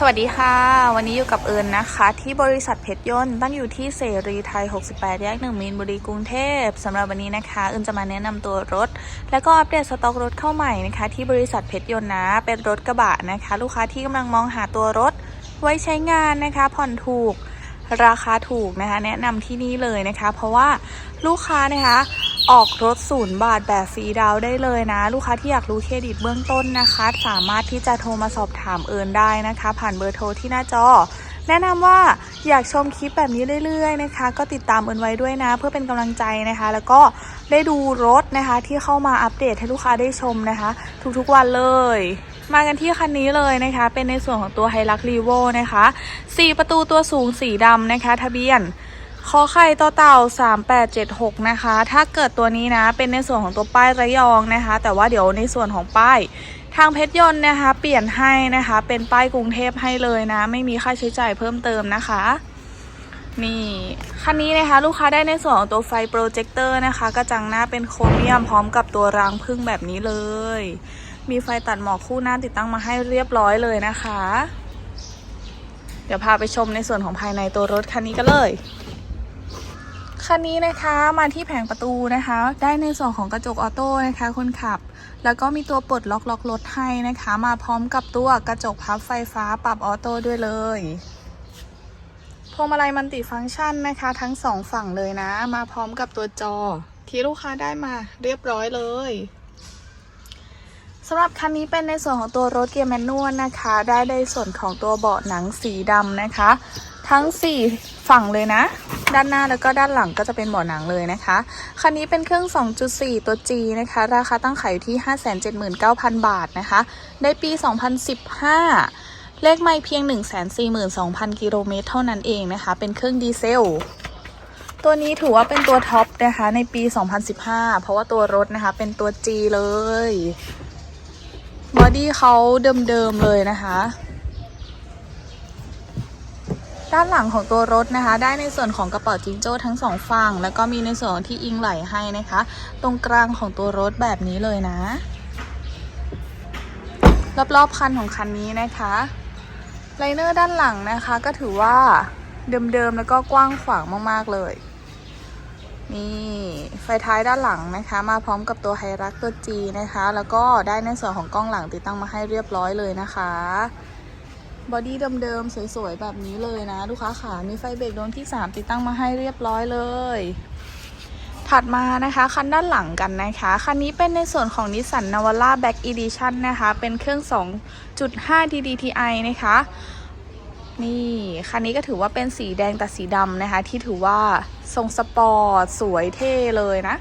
สวัสดีค่ะ วันนี้อยู่กับเอิญนะคะ ที่บริษัทเพชรยนต์ตั้งอยู่ที่เสรีไทย 68 แยกหนึ่งมีนบุรีกรุงเทพสำหรับวันนี้นะคะ เอิญจะมาแนะนำตัวรถ และก็อัปเดตสต็อกรถเข้าใหม่นะคะ ที่บริษัทเพชรยนต์นะ เป็นรถกระบะนะคะ ลูกค้าที่กำลังมองหาตัวรถ ไว้ใช้งานนะคะ ผ่อนถูกราคาถูกนะคะ แนะนำที่นี่เลยนะคะ เพราะว่าลูกค้านะคะ ออกรถศูนย์บาทแบบฟรีดาวได้เลยนะ ลูกค้าที่อยากรู้เครดิตเบื้องต้นนะคะ สามารถที่จะโทรมาสอบถามเอิญได้นะคะ ผ่านเบอร์โทรที่หน้าจอ แนะนำว่าอยากชมคลิปแบบนี้เรื่อยๆนะคะ ก็ติดตามเอิญไว้ด้วยนะ เพื่อเป็นกำลังใจนะคะ แล้วก็ได้ดูรถนะคะ ที่เข้ามาอัปเดตให้ลูกค้าได้ชมนะคะ ทุกๆวันเลยมากันที่คันนี้เลยนะคะ เป็นในส่วนของตัวไฮรักรีโวนะคะ 4 ประตูตัวสูงสีดำนะคะ ทะเบียน คอไข่ต่อเต่า 3876 นะคะ ถ้าเกิดตัวนี้นะ เป็นในส่วนของตัวป้ายระยองนะคะ แต่ว่าเดี๋ยวในส่วนของป้ายทางเพชรยนต์นะคะ เปลี่ยนให้นะคะ เป็นป้ายกรุงเทพให้เลยนะ ไม่มีค่าใช้จ่ายเพิ่มเติมนะคะ นี่คันนี้นะคะ ลูกค้าได้ในส่วนของตัวไฟโปรเจคเตอร์นะคะ กระจังหน้าเป็นโครเมียมพร้อมกับตัวรางพึ่งแบบนี้เลย มีไฟตัดหมอกคู่หน้าติดตั้งมาให้เรียบร้อยเลยนะคะ เดี๋ยวพาไปชมในส่วนของภายในตัวรถคันนี้กันเลย คันนี้นะคะมาที่แผงประตูนะคะ ได้ในส่วนของกระจกออโต้นะคะคนขับ แล้วก็มีตัวปลดล็อกล็อกรถให้นะคะ มาพร้อมกับตัวกระจกพับไฟฟ้าปรับออโต้ด้วยเลยพวงมาลัยมันติฟังก์ชันนะคะ ทั้งสองฝั่งเลยนะ มาพร้อมกับตัวจอ ที่ลูกค้าได้มาเรียบร้อยเลยสำหรับคันนี้เป็นในส่วนของตัวรถเกียร์แมนนวลนะคะ ได้ในส่วนของตัวเบาะหนังสีดำนะคะ ทั้ง 4 ฝั่งเลยนะ ด้านหน้าแล้วก็ด้านหลังก็จะเป็นเบาะหนังเลยนะคะคันนี้เป็นเครื่อง 2.4 ตัว G นะคะ ราคาตั้งขายอยู่ที่ 579,000 บาทนะคะ ได้ปี 2015 เลขไม่เพียง 142,000 กิโลเมตรเท่านั้นเองนะคะ เป็นเครื่องดีเซลตัวนี้ถือว่าเป็นตัวท็อปนะคะในปี 2015 เพราะว่าตัวรถนะคะเป็นตัว G เลย บอดี้เขาเดิมๆเลยนะคะ ด้านหลังของตัวรถนะคะ ได้ในส่วนของกระเป๋าจิงโจ้ทั้งสองฝั่งแล้วก็มีในส่วนที่อิงไหลให้นะคะ ตรงกลางของตัวรถแบบนี้เลยนะ รอบๆคันของคันนี้นะคะไลเนอร์ด้านหลังนะคะก็ถือว่าเดิมๆแล้วก็กว้างขวางมากๆเลย นี่ไฟท้ายด้านหลังนะคะ มาพร้อมกับตัวไฮรักตัว G นะคะ แล้วก็ได้ในส่วนของกล้องหลังติดตั้งมาให้เรียบร้อยเลยนะคะ บอดี้เดิมๆ สวยๆ แบบนี้เลยนะ ลูกค้าขามีไฟเบรกดวงที่ 3 ติดตั้งมาให้เรียบร้อยเลย ถัดมานะคะ คันด้านหลังกันนะคะ คันนี้เป็นในส่วนของ Nissan Navara Black Edition นะคะ เป็นเครื่อง 2.5 DDTI นะคะ นี่ คันนี้ก็ถือว่าเป็นสีแดงแต่สีดำนะคะ ที่ถือว่าทรงสปอร์ต สวยเท่เลยนะ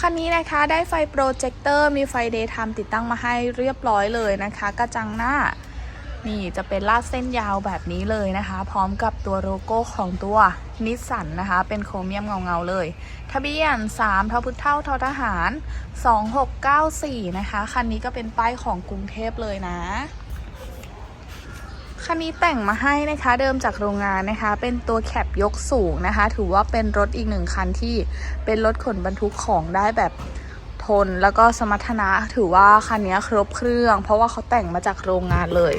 คันนี้นะคะได้ไฟโปรเจคเตอร์มีไฟเดย์ไทม์ติดตั้งมาให้เรียบร้อยเลยนะคะ กระจังหน้า นี่จะเป็นลาดเส้นยาวแบบนี้เลยนะคะ พร้อมกับตัวโลโก้ของตัวนิสสันนะคะ เป็นโครเมียมเงาๆเลย ทะเบียน3ทพุเท่าททหาร 2694 นะคะ คันนี้ก็เป็นป้ายของกรุงเทพเลยนะคันนี้แต่งมาให้นะคะเดิมจากโรงงานนะคะ เป็นตัวแคปยกสูงนะคะ ถือว่าเป็นรถอีกหนึ่งคันที่เป็นรถขนบรรทุกของได้แบบทนแล้วก็สมรรถนะถือว่าคันนี้ครบเครื่อง เพราะว่าเขาแต่งมาจากโรงงานเลย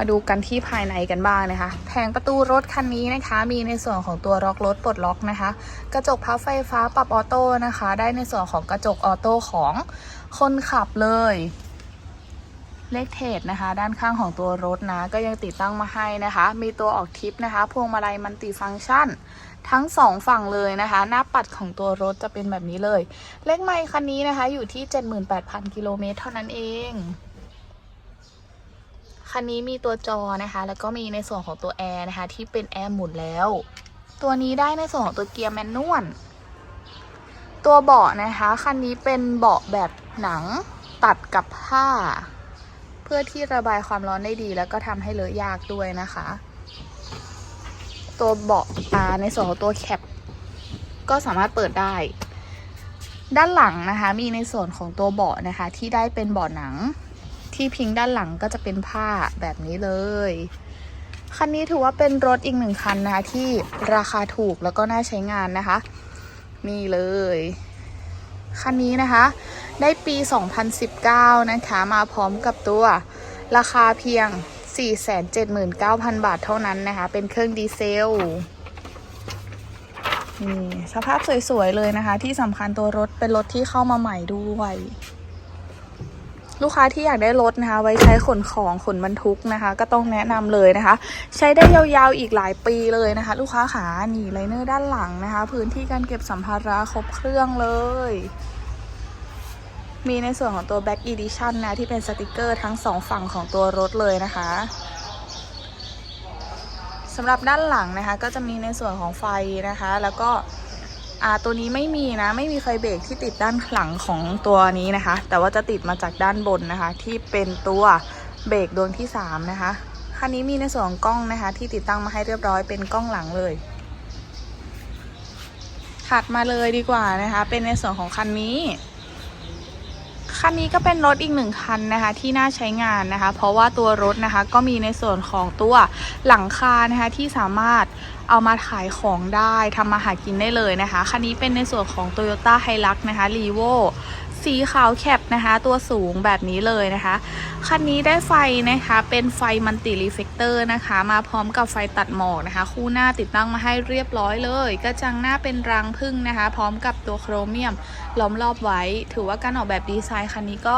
มาดูกันที่ภายในกันบ้างนะคะ แผงประตูรถคันนี้นะคะ มีในส่วนของตัวล็อกรถปลดล็อกนะคะ กระจกพับไฟฟ้าปรับออโต้นะคะ ได้ในส่วนของกระจกออโต้ของคนขับเลยเลขเทรดนะคะ ด้านข้างของตัวรถนะ ก็ยังติดตั้งมาให้นะคะ มีตัวออกทิปนะคะพวงมาลัยมันติฟังก์ชัน ทั้งสองฝั่งเลยนะคะ หน้าปัดของตัวรถจะเป็นแบบนี้เลย เลขไมค์คันนี้นะคะ อยู่ที่ 78,000 กิโลเมตรเท่านั้นเอง คันนี้มีตัวจอนะคะ แล้วก็มีในส่วนของตัวแอร์นะคะ ที่เป็นแอร์หมุนแล้ว ตัวนี้ได้ในส่วนของตัวเกียร์แมนนวลตัวเบาะนะคะ คันนี้เป็นเบาะแบบหนังตัดกับผ้า เพื่อที่ระบายความร้อนได้ดี แล้วก็ทำให้เลอะยากด้วยนะคะ ตัวเบาะอาในส่วนของตัวแคปก็สามารถเปิดได้ ด้านหลังนะคะ มีในส่วนของตัวเบาะนะคะ ที่ได้เป็นเบาะหนัง ที่พิงด้านหลังก็จะเป็นผ้าแบบนี้เลย คันนี้ถือว่าเป็นรถอีกหนึ่งคันนะคะที่ราคาถูกแล้วก็น่าใช้งานนะคะ นี่เลย คันนี้นะคะ ได้ปี 2019 นะคะ มาพร้อมกับตัวราคาเพียง 479,000 บาทเท่านั้นนะคะ เป็นเครื่องดีเซลนี่สภาพสวยๆเลยนะคะ ที่สำคัญตัวรถเป็นรถที่เข้ามาใหม่ด้วย ลูกค้าที่อยากได้รถนะคะ ไว้ใช้ขนของขนบรรทุกนะคะ ก็ต้องแนะนำเลยนะคะ ใช้ได้ยาวๆอีกหลายปีเลยนะคะ ลูกค้าขานี่ไลเนอร์ด้านหลังนะคะ พื้นที่การเก็บสัมภาระครบเครื่องเลย มีในส่วนของตัว Back Edition นะที่เป็นสติกเกอร์ทั้งสองฝั่งของตัวรถเลยนะคะสำหรับด้านหลังนะคะ ก็จะมีในส่วนของไฟนะคะ แล้วก็ อ่าตัวนี้ไม่มีนะ ไม่มีไฟเบรกที่ติดด้านหลังของตัวนี้นะคะ แต่ว่าจะติดมาจากด้านบนนะคะ ที่เป็นตัวเบรกดวงที่ 3 นะคะคันนี้มีในส่วนของกล้องนะคะ ที่ติดตั้งมาให้เรียบร้อยเป็นกล้องหลังเลยถัดมาเลยดีกว่านะคะ เป็นในส่วนของคันนี้ คันนี้ก็เป็นรถอีกหนึ่งคันนะคะที่น่าใช้งานนะคะ เพราะว่าตัวรถนะคะก็มีในส่วนของตัวหลังคานะคะที่สามารถ เอามาขายของได้ทำมาหากินได้เลยนะคะ คันนี้เป็นในส่วนของ Toyota h i l u x นะคะ r e v o สีขาวแคปนะคะ ตัวสูงแบบนี้เลยนะคะ คันนี้ได้ไฟนะคะเป็นไฟมันติรีเฟกเตอร์นะคะ มาพร้อมกับไฟตัดหมอกนะคะ คู่หน้าติดตั้งมาให้เรียบร้อยเลย กระจังหน้าเป็นรังพึ่งนะคะ พร้อมกับตัวโครเมียมล้อมรอบไว้ ถือว่าการออกแบบดีไซน์คันนี้ก็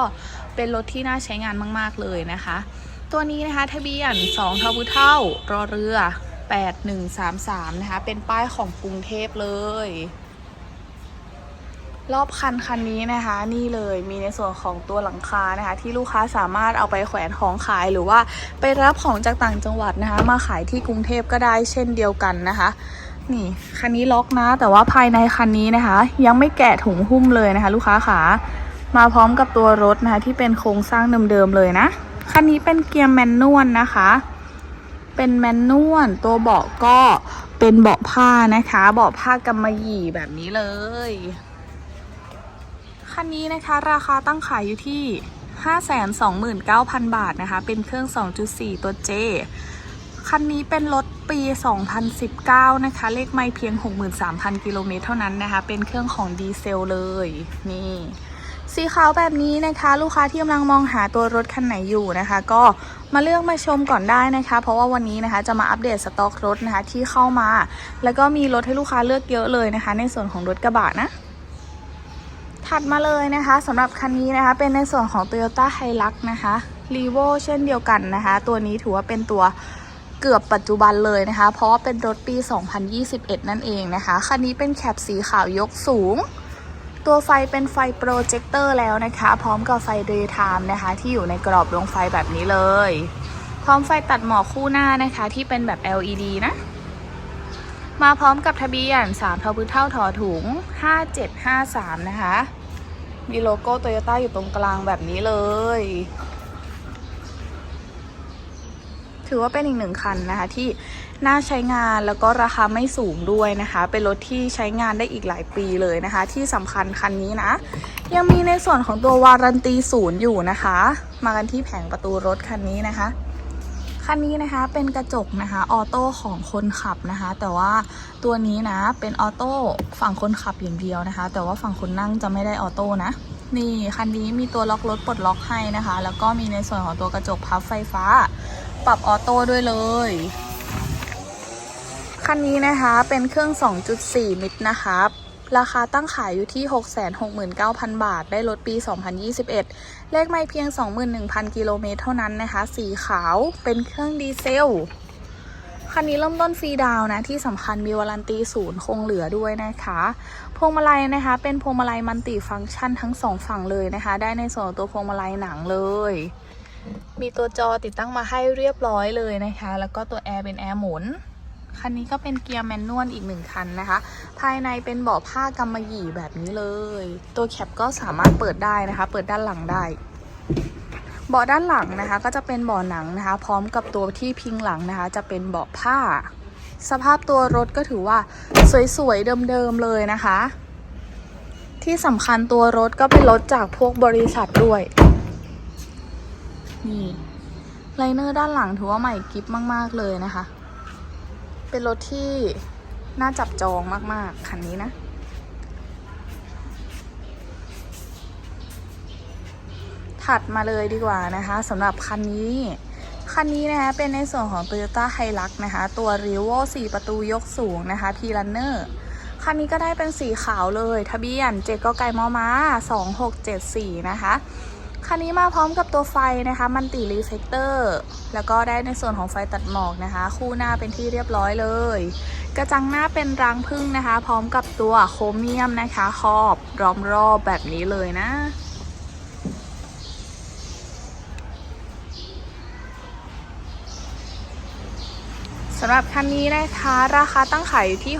เป็นรถที่น่าใช้งานมาก ๆ เลยนะคะ ตัวนี้นะคะทะเบียน2ทบุเท่ารอเรือ 8133 นะคะ เป็นป้ายของกรุงเทพเลย รอบคันคันนี้นะคะ นี่เลยมีในส่วนของตัวหลังคานะคะ ที่ลูกค้าสามารถเอาไปแขวนของขายหรือว่าไปรับของจากต่างจังหวัดนะคะ มาขายที่กรุงเทพก็ได้เช่นเดียวกันนะคะนี่คันนี้ล็อกนะ แต่ว่าภายในคันนี้นะคะ ยังไม่แกะถุงหุ้มเลยนะคะ ลูกค้าขามาพร้อมกับตัวรถนะคะ ที่เป็นโครงสร้างเดิมๆเลยนะ คันนี้เป็นเกียร์แมนนวลนะคะ เป็นแมนนวลตัวเบาะก็เป็นเบาะผ้านะคะ เบาะผ้ากำมะหยี่แบบนี้เลย คันนี้นะคะราคาตั้งขายอยู่ที่ 529,000 บาทนะคะ เป็นเครื่อง 2.4 ตัว J คันนี้เป็นรถปี 2019 นะคะ เลขไม่เพียง 63,000 กิโลเมตรเท่านั้นนะคะ เป็นเครื่องของดีเซลเลย นี่ สีขาวแบบนี้นะคะ ลูกค้าที่กำลังมองหาตัวรถคันไหนอยู่นะคะ ก็มาเลือกมาชมก่อนได้นะคะ เพราะว่าวันนี้นะคะจะมาอัปเดตสต็อกรถนะคะที่เข้ามา แล้วก็มีรถให้ลูกค้าเลือกเยอะเลยนะคะ ในส่วนของรถกระบะนะถัดมาเลยนะคะสำหรับคันนี้นะคะ เป็นในส่วนของ Toyota h i l u x นะคะ r e v o เช่นเดียวกันนะคะ ตัวนี้ถือว่าเป็นตัวเกือบปัจจุบันเลยนะคะ เพราะว่าเป็นรถปี 2021 นั่นเองนะคะ คันนี้เป็นแคปสีขาวยกสูง ตัวไฟเป็นไฟโปรเจคเตอร์แล้วนะคะ พร้อมกับไฟเดย์ไทม์นะคะ ที่อยู่ในกรอบดวงไฟแบบนี้เลย พร้อมไฟตัดหมอกคู่หน้านะคะ ที่เป็นแบบ LED นะ มาพร้อมกับทะเบียน3ทพื้นเท่าถอถุง 5753 นะคะ มีโลโก้โตโยต้าอยู่ตรงกลางแบบนี้เลย ถือว่าเป็นอีกหนึ่งคันนะคะที่น่าใช้งานแล้วก็ราคาไม่สูงด้วยนะคะ เป็นรถที่ใช้งานได้อีกหลายปีเลยนะคะ ที่สำคัญคันนี้นะ ยังมีในส่วนของตัววารันตีศูนย์อยู่นะคะ มากันที่แผงประตูรถคันนี้นะคะคันนี้นะคะเป็นกระจกนะคะออโต้ของคนขับนะคะ แต่ว่าตัวนี้นะเป็นออโต้ฝั่งคนขับอย่างเดียวนะคะ แต่ว่าฝั่งคนนั่งจะไม่ได้ออโต้นะ นี่คันนี้มีตัวล็อกรถปลดล็อกให้นะคะ แล้วก็มีในส่วนของตัวกระจกพับไฟฟ้า ปรับออโต้ด้วยเลย คันนี้นะคะเป็นเครื่อง 2.4 มิตรนะคะราคาตั้งขายอยู่ที่ 669,000 บาท ได้รถปี 2021 เลขไม่เพียง 21,000 กิโลเมตรเท่านั้นนะคะ สีขาว เป็นเครื่องดีเซล คันนี้เริ่มต้นฟรีดาวนะ ที่สำคัญมีวารันตีศูนย์คงเหลือด้วยนะคะ พวงมาลัยนะคะ เป็นพวงมาลัยมันติฟังก์ชันทั้งสองฝั่งเลยนะคะ ได้ในส่วนตัวพวงมาลัยหนังเลย มีตัวจอติดตั้งมาให้เรียบร้อยเลยนะคะ แล้วก็ตัวแอร์เป็นแอร์หมุน คันนี้ก็เป็นเกียร์แมนนวลอีกหนึ่งคันนะคะ ภายในเป็นเบาะผ้ากำมะหยี่แบบนี้เลย ตัวแคปก็สามารถเปิดได้นะคะ เปิดด้านหลังได้เบาะด้านหลังนะคะ ก็จะเป็นเบาะหนังนะคะ พร้อมกับตัวที่พิงหลังนะคะ จะเป็นเบาะผ้า สภาพตัวรถก็ถือว่าสวยๆเดิมๆเลยนะคะ ที่สำคัญตัวรถก็เป็นรถจากพวกบริษัทด้วย นี่ไลเนอร์ด้านหลังถือว่าใหม่กิฟมาก ๆ เลยนะคะ เป็นรถที่น่าจับจองมาก ๆ คันนี้นะ ถัดมาเลยดีกว่านะคะสำหรับคันนี้ คันนี้นะคะ เป็นในส่วนของ Toyota Hilux นะคะ ตัว r e v o 4 ประตูยกสูงนะคะ p r u n n e r คันนี้ก็ได้เป็นสีขาวเลย ทะเบียน 7กไก่มอม้า 2674 นะคะ คันนี้มาพร้อมกับตัวไฟนะคะมันติรีเฟกเตอร์แล้วก็ได้ในส่วนของไฟตัดหมอกนะคะ คู่หน้าเป็นที่เรียบร้อยเลย กระจังหน้าเป็นรังพึ่งนะคะ พร้อมกับตัวโครเมียมนะคะครอบล้อมรอบแบบนี้เลยนะ สำหรับคันนี้นะคะราคาตั้งขายอยู่ที่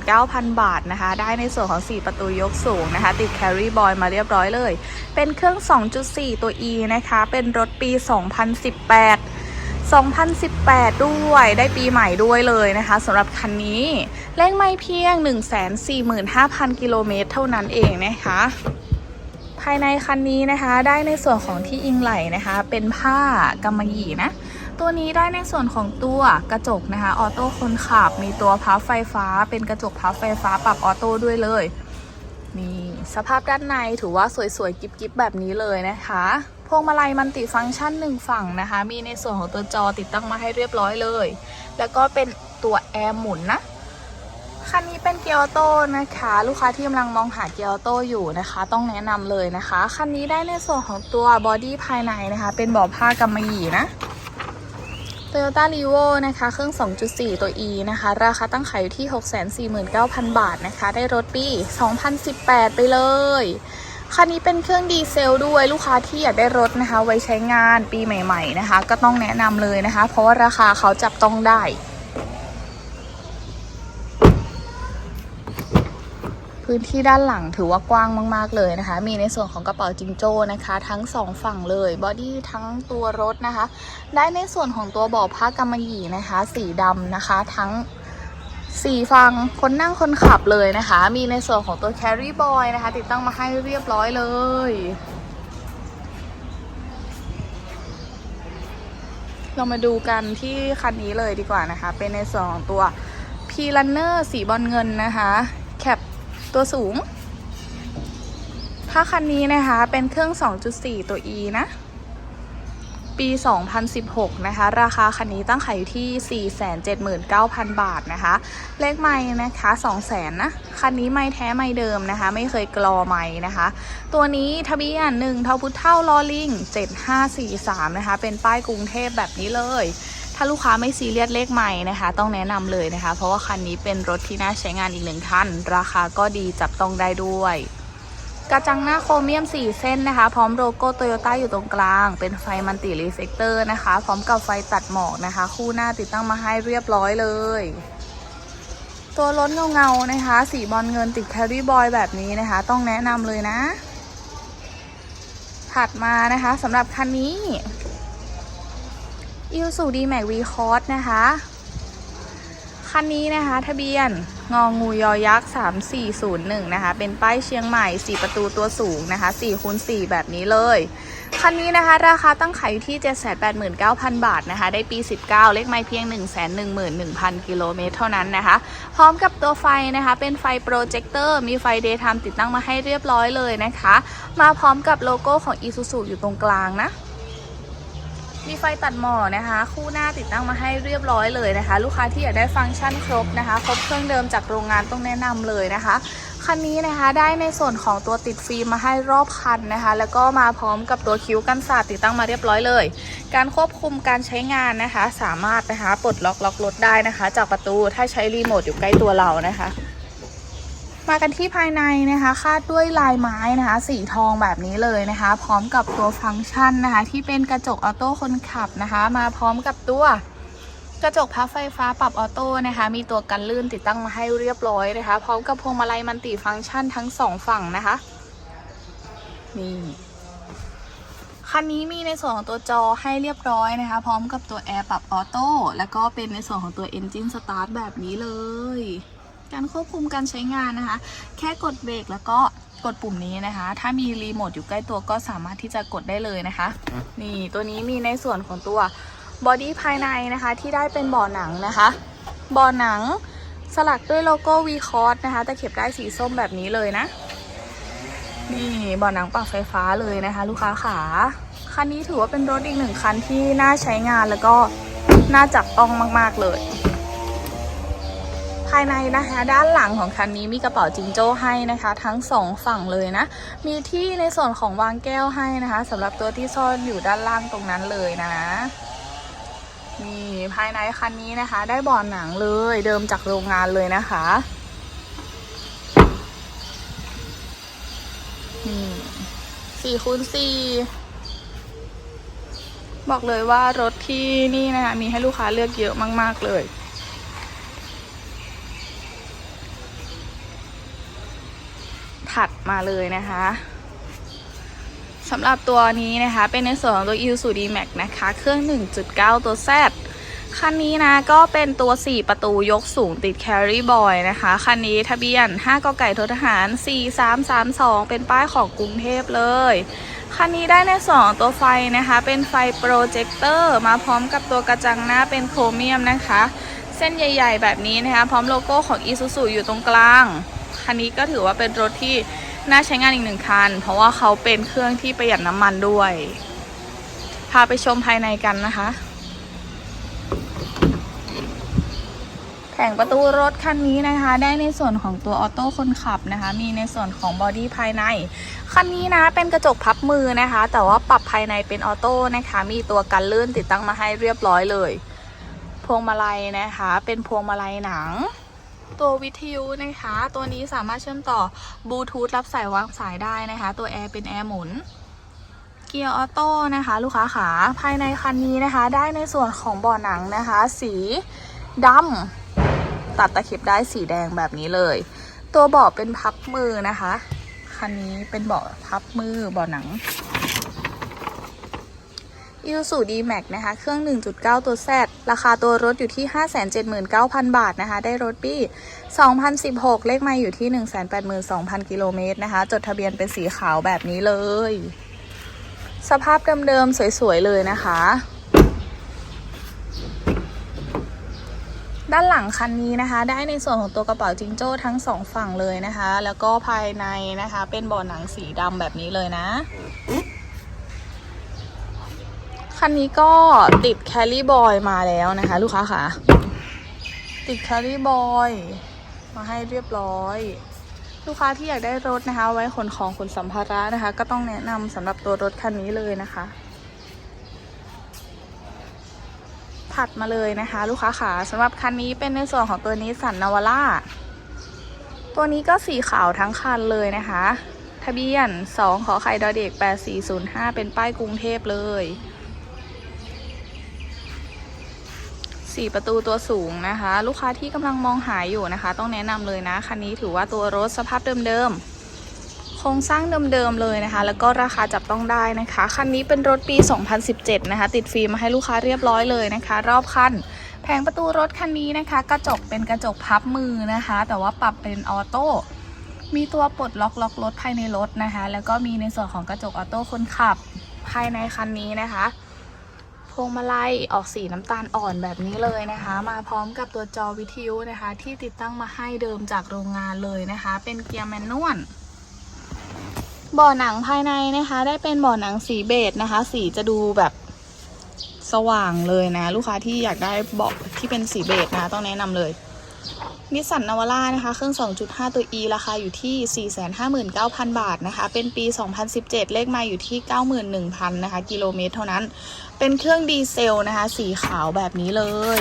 649,000 บาทนะคะ ได้ในส่วนของ 4 ประตูยกสูงนะคะ ติด Carry Boy มาเรียบร้อยเลย เป็นเครื่อง 2.4 ตัว E นะคะ เป็นรถปี 2018 2018 ด้วยได้ปีใหม่ด้วยเลยนะคะสำหรับคันนี้เลขไม่เพียง 145,000 กิโลเมตรเท่านั้นเองนะคะ ภายในคันนี้นะคะได้ในส่วนของที่อิงไหลนะคะ เป็นผ้ากำมะหยี่นะ ตัวนี้ได้ในส่วนของตัวกระจกนะคะออโต้คนขับ มีตัวพับไฟฟ้า เป็นกระจกพับไฟฟ้าปรับออโต้ด้วยเลยนี่สภาพด้านในถือว่าสวยๆกิ๊บๆแบบนี้เลยนะคะพวงมาลัยมันติฟังก์ชันหนึ่งฝั่งนะคะ มีในส่วนของตัวจอติดตั้งมาให้เรียบร้อยเลย แล้วก็เป็นตัวแอร์หมุนนะคันนี้เป็นเกียร์ออโต้นะคะ ลูกค้าที่กำลังมองหาเกียร์ออโต้อยู่นะคะ ต้องแนะนำเลยนะคะ คันนี้ได้ในส่วนของตัวบอดี้ภายในนะคะ เป็นเบาะผ้ากำมะหยี่นะ Toyota r e v o นะคะ เครื่อง 2.4 ตัว E นะคะ ราคาตั้งขายอยู่ที่ 649,000 บาทนะคะ ได้รถปี 2018 ไปเลย คันนี้เป็นเครื่องดีเซลด้วยลูกค้าที่อยากได้รถนะคะ ไว้ใช้งานปีใหม่ ๆ นะคะ ก็ต้องแนะนำเลยนะคะ เพราะว่าราคาเขาจับต้องได้ พื้นที่ด้านหลังถือว่ากว้างมาก ๆ เลยนะคะ มีในส่วนของกระเป๋าจิงโจ้นะคะ ทั้งสองฝั่งเลยบอดี้ทั้งตัวรถนะคะ ได้ในส่วนของตัวเบาะผ้ากำมะหยี่นะคะ สีดำนะคะ ทั้งสี่ฝั่งคนนั่งคนขับเลยนะคะ มีในส่วนของตัว Carry Boy นะคะ ติดตั้งมาให้เรียบร้อยเลยเรามาดูกันที่คันนี้เลยดีกว่านะคะ เป็นในส่วนของตัว p r u n n e r สีบอลเงินนะคะแคป ตัวสูง ถ้าคันนี้นะคะเป็นเครื่อง 2.4 ตัว E นะ ปี 2016 นะคะ ราคาคันนี้ตั้งขายอยู่ที่ 479,000 บาทนะคะ เลขไม่นะคะ 200,000 นะ คันนี้ไม่แท้ไม่เดิมนะคะ ไม่เคยกรอไม่นะคะ ตัวนี้ทะเบียน1เท่าพุทเท่าลอลิง7543 นะคะ เป็นป้ายกรุงเทพแบบนี้เลย ถ้าลูกค้าไม่ซีเรียสเลขใหม่นะคะ ต้องแนะนำเลยนะคะ เพราะว่าคันนี้เป็นรถที่น่าใช้งานอีกหนึ่งคันราคาก็ดีจับต้องได้ด้วย กระจังหน้าโครเมียม 4 เส้นนะคะ พร้อมโลโก้โตโยต้าอยู่ตรงกลาง เป็นไฟมันติรีเฟกเตอร์นะคะ พร้อมกับไฟตัดหมอกนะคะ คู่หน้าติดตั้งมาให้เรียบร้อยเลยตัวรถเงาๆนะคะ สีบอลเงินติดแคริบอยแบบนี้นะคะ ต้องแนะนำเลยนะ ถัดมานะคะสำหรับคันนี้ อิ s สูดีแม็กวีคอร์นะคะ คันนี้นะคะ ทะเบียนงองูยอยักษ์ 3401 นะคะ เป็นป้ายเชียงใหม่ 4 ประตูตัวสูงนะคะ4คูณ4แบบนี้เลย คันนี้นะคะ ราคาตั้งขายอยู่ที่ 789,000 บาทนะคะ ได้ปี 19 เลขไม่เพียง 111,000 กิโลเมตรเท่านั้นนะคะ พร้อมกับตัวไฟนะคะ เป็นไฟโปรเจคเตอร์ มีไฟ Daytime ติดตั้งมาให้เรียบร้อยเลยนะคะ มาพร้อมกับโลโก้ของ Isuzu อยู่ตรงกลางนะ มีไฟตัดหมอกนะคะ คู่หน้าติดตั้งมาให้เรียบร้อยเลยนะคะ ลูกค้าที่อยากได้ฟังก์ชันครบนะคะ ครบเครื่องเดิมจากโรงงานต้องแนะนำเลยนะคะคันนี้นะคะได้ในส่วนของตัวติดฟิล์มมาให้รอบคันนะคะ แล้วก็มาพร้อมกับตัวคิ้วกันสาดติดตั้งมาเรียบร้อยเลย การควบคุมการใช้งานนะคะ สามารถนะคะปลดล็อกล็อกรถได้นะคะ จากประตูถ้าใช้รีโมทอยู่ใกล้ตัวเรานะคะ มากันที่ภายในนะคะคาดด้วยลายไม้นะคะ สีทองแบบนี้เลยนะคะ พร้อมกับตัวฟังก์ชันนะคะ ที่เป็นกระจกออโต้คนขับนะคะ มาพร้อมกับตัวกระจกพับไฟฟ้าปรับออโต้นะคะ มีตัวกันลื่นติดตั้งมาให้เรียบร้อยนะคะ พร้อมกับพวงมาลัยมันติฟังก์ชันทั้งสองฝั่งนะคะ นี่คันนี้มีในส่วนของตัวจอให้เรียบร้อยนะคะ พร้อมกับตัวแอร์ปรับออโต้แล้วก็เป็นในส่วนของตัว Engine Start แบบนี้เลย การควบคุมการใช้งานนะคะ แค่กดเบรกแล้วก็กดปุ่มนี้นะคะ ถ้ามีรีโมทอยู่ใกล้ตัวก็สามารถที่จะกดได้เลยนะคะ นี่ตัวนี้มีในส่วนของตัวบอดี้ภายในนะคะที่ได้เป็นเบ่อหนังนะคะเบ่อหนังสลักด้วยโลโก้ V c o r d นะคะตะเข็บได้สีส้มแบบนี้เลยนะ นี่เบ่อหนังปรับไฟฟ้าเลยนะคะ ลูกค้าขาคันนี้ถือว่าเป็นรถอีกหนึ่งคันที่น่าใช้งานแล้วก็น่าจับต้องมาก ๆเลย ภายในนะคะ ด้านหลังของคันนี้มีกระเป๋าจิงโจ้ให้นะคะ ทั้งสองฝั่งเลยนะ มีที่ในส่วนของวางแก้วให้นะคะสำหรับตัวที่ซ่อนอยู่ด้านล่างตรงนั้นเลยนะนี่ภายในคันนี้นะคะ ได้บาะหนังเลยเดิมจากโรงงานเลยนะคะนี่สี่คูณสี่บอกเลยว่ารถที่นี่นะคะมีให้ลูกค้าเลือกเยอะมาก ๆ เลย ถัดมาเลยนะคะสำหรับตัวนี้นะคะ เป็นในส่วนของตัว i s u d Max นะคะ เครื่อง 1.9 ตัว Z คันนี้นะ ก็เป็นตัว 4 ประตูยกสูงติด Carry Boy นะคะ คันนี้ทะเบียน 5กไก่ททหาร 4332 เป็นป้ายของกรุงเทพเลย คันนี้ได้ในส่วนของตัวไฟนะคะ เป็นไฟโปรเจคเตอร์มาพร้อมกับตัวกระจังหน้าเป็นโครเมียมนะคะ เส้นใหญ่ ๆ แบบนี้นะคะ พร้อมโลโก้ของ Isuzu อยู่ตรงกลาง คันนี้ก็ถือว่าเป็นรถที่น่าใช้งานอีกหนึ่งคัน เพราะว่าเขาเป็นเครื่องที่ประหยัดน้ำมันด้วย พาไปชมภายในกันนะคะ แผงประตูรถคันนี้นะคะ ได้ในส่วนของตัวออโต้คนขับนะคะ มีในส่วนของบอดี้ภายใน คันนี้นะเป็นกระจกพับมือนะคะ แต่ว่าปรับภายในเป็นออโต้นะคะ มีตัวกันลื่นติดตั้งมาให้เรียบร้อยเลย พวงมาลัยนะคะ เป็นพวงมาลัยหนัง ตัววิทยุนะคะ ตัวนี้สามารถเชื่อมต่อบลูทูธรับสายวางสายได้นะคะ ตัวแอร์เป็นแอร์หมุน เกียร์ออโต้นะคะ ลูกค้าขาภายในคันนี้นะคะ ได้ในส่วนของเบาะหนังนะคะ สีดำตัดตะเข็บได้สีแดงแบบนี้เลย ตัวเบาะเป็นพับมือนะคะ คันนี้เป็นเบาะพับมือเบาะหนัง i s u d Max นะคะ เครื่อง 1.9 ตัว Z ราคาตัวรถอยู่ที่ 579,000 บาทนะคะ ได้รถปี 2016 เลขไมาอยู่ที่ 182,000 กิโลเมตรนะคะ จดทะเบียนเป็นสีขาวแบบนี้เลย สภาพเดิมๆ สวยๆ เลยนะคะ ด้านหลังคันนี้นะคะ ได้ในส่วนของตัวกระเป๋าจิงโจ้ทั้งสองฝั่งเลยนะคะ แล้วก็ภายในนะคะ เป็นบาะหนังสีดำแบบนี้เลยนะ คันนี้ก็ติดแคลรี่บอยมาแล้วนะคะ ลูกค้าค่ะ ติดแคลรี่บอยมาให้เรียบร้อยลูกค้าที่อยากได้รถนะคะ ไว้ขนของขนสัมภาระนะคะ ก็ต้องแนะนำสำหรับตัวรถคันนี้เลยนะคะ ถัดมาเลยนะคะ ลูกค้าขาสำหรับคันนี้เป็นในส่วนของตัวนี้สันนาวาร่าตัวนี้ก็สีขาวทั้งคันเลยนะคะ ทะเบียน 2 ขอไข่ดอเด็ก 8405 เป็นป้ายกรุงเทพเลย สี่ประตูตัวสูงนะคะ ลูกค้าที่กำลังมองหาอยู่นะคะ ต้องแนะนำเลยนะ คันนี้ถือว่าตัวรถสภาพเดิมๆ โครงสร้างเดิมๆเลยนะคะ แล้วก็ราคาจับต้องได้นะคะ คันนี้เป็นรถปี 2017 นะคะ ติดฟิล์มมาให้ลูกค้าเรียบร้อยเลยนะคะ รอบคันแผงประตูรถคันนี้นะคะ กระจกเป็นกระจกพับมือนะคะ แต่ว่าปรับเป็นออโต้มีตัวปลดล็อกล็อกรถภายในรถนะคะ แล้วก็มีในส่วนของกระจกออโต้คนขับภายในคันนี้นะคะ พวงมาลัยออกสีน้ำตาลอ่อนแบบนี้เลยนะคะ มาพร้อมกับตัวจอวิทยุนะคะ ที่ติดตั้งมาให้เดิมจากโรงงานเลยนะคะ เป็นเกียร์แมนนวลเบ่อหนังภายในนะคะ ได้เป็นเบ่อหนังสีเบจนะคะ สีจะดูแบบสว่างเลยนะ ลูกค้าที่อยากได้เบาะที่เป็นสีเบจนะต้องแนะนำเลยนิสสันนาวาร่านะคะ เครื่อง 2.5 ตัว E ราคาอยู่ที่ 459,000 บาทนะคะ เป็นปี 2017 เลขไมาอยู่ที่ 91,000 นะคะ กิโลเมตรเท่านั้น เป็นเครื่องดีเซลนะคะ สีขาวแบบนี้เลย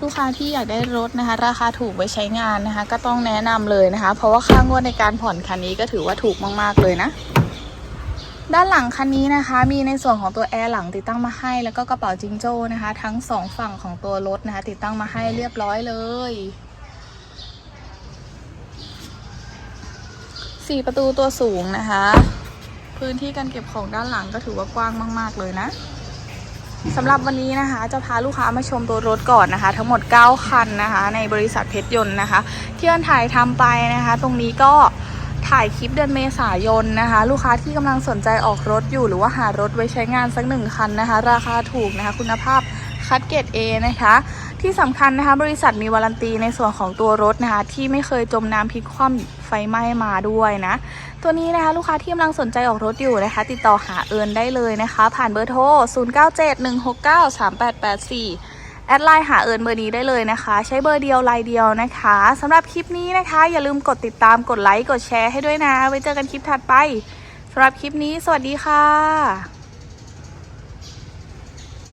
ลูกค้าที่อยากได้รถนะคะ ราคาถูกไว้ใช้งานนะคะ ก็ต้องแนะนำเลยนะคะ เพราะว่าค่างวดในการผ่อนคันนี้ก็ถือว่าถูกมาก ๆ เลยนะด้านหลังคันนี้นะคะ มีในส่วนของตัวแอร์หลังติดตั้งมาให้ แล้วก็กระเป๋าจิงโจ้นะคะ ทั้งสองฝั่งของตัวรถนะคะ ติดตั้งมาให้เรียบร้อยเลย สี่ประตูตัวสูงนะคะ พื้นที่การเก็บของด้านหลังก็ถือว่ากว้างมาก ๆ เลยนะสำหรับวันนี้นะคะ จะพาลูกค้ามาชมตัวรถก่อนนะคะ ทั้งหมด 9 คันนะคะ ในบริษัทเพชรยนต์นะคะ ที่เอินถ่ายทำไปนะคะ ตรงนี้ก็ถ่ายคลิปเดือนเมษายนนะคะ ลูกค้าที่กำลังสนใจออกรถอยู่หรือว่าหารถไว้ใช้งานสักหนึ่งคันนะคะ ราคาถูกนะคะ คุณภาพคัดเกรด A นะคะ ที่สำคัญนะคะ บริษัทมีวารันตีในส่วนของตัวรถนะคะ ที่ไม่เคยจมน้ำพลิกคว่ำไฟไหม้มาด้วยนะ ตัวนี้นะคะลูกค้าที่กำลังสนใจออกรถอยู่นะคะ ติดต่อหาเอิญได้เลยนะคะ ผ่านเบอร์โทร 0971693884 แอดไลน์หาเอิญเบอร์นี้ได้เลยนะคะ ใช้เบอร์เดียวไลน์เดียวนะคะสำหรับคลิปนี้นะคะ อย่าลืมกดติดตามกดไลค์กดแชร์ให้ด้วยนะ ไว้เจอกันคลิปถัดไปสำหรับคลิปนี้ สวัสดีค่ะ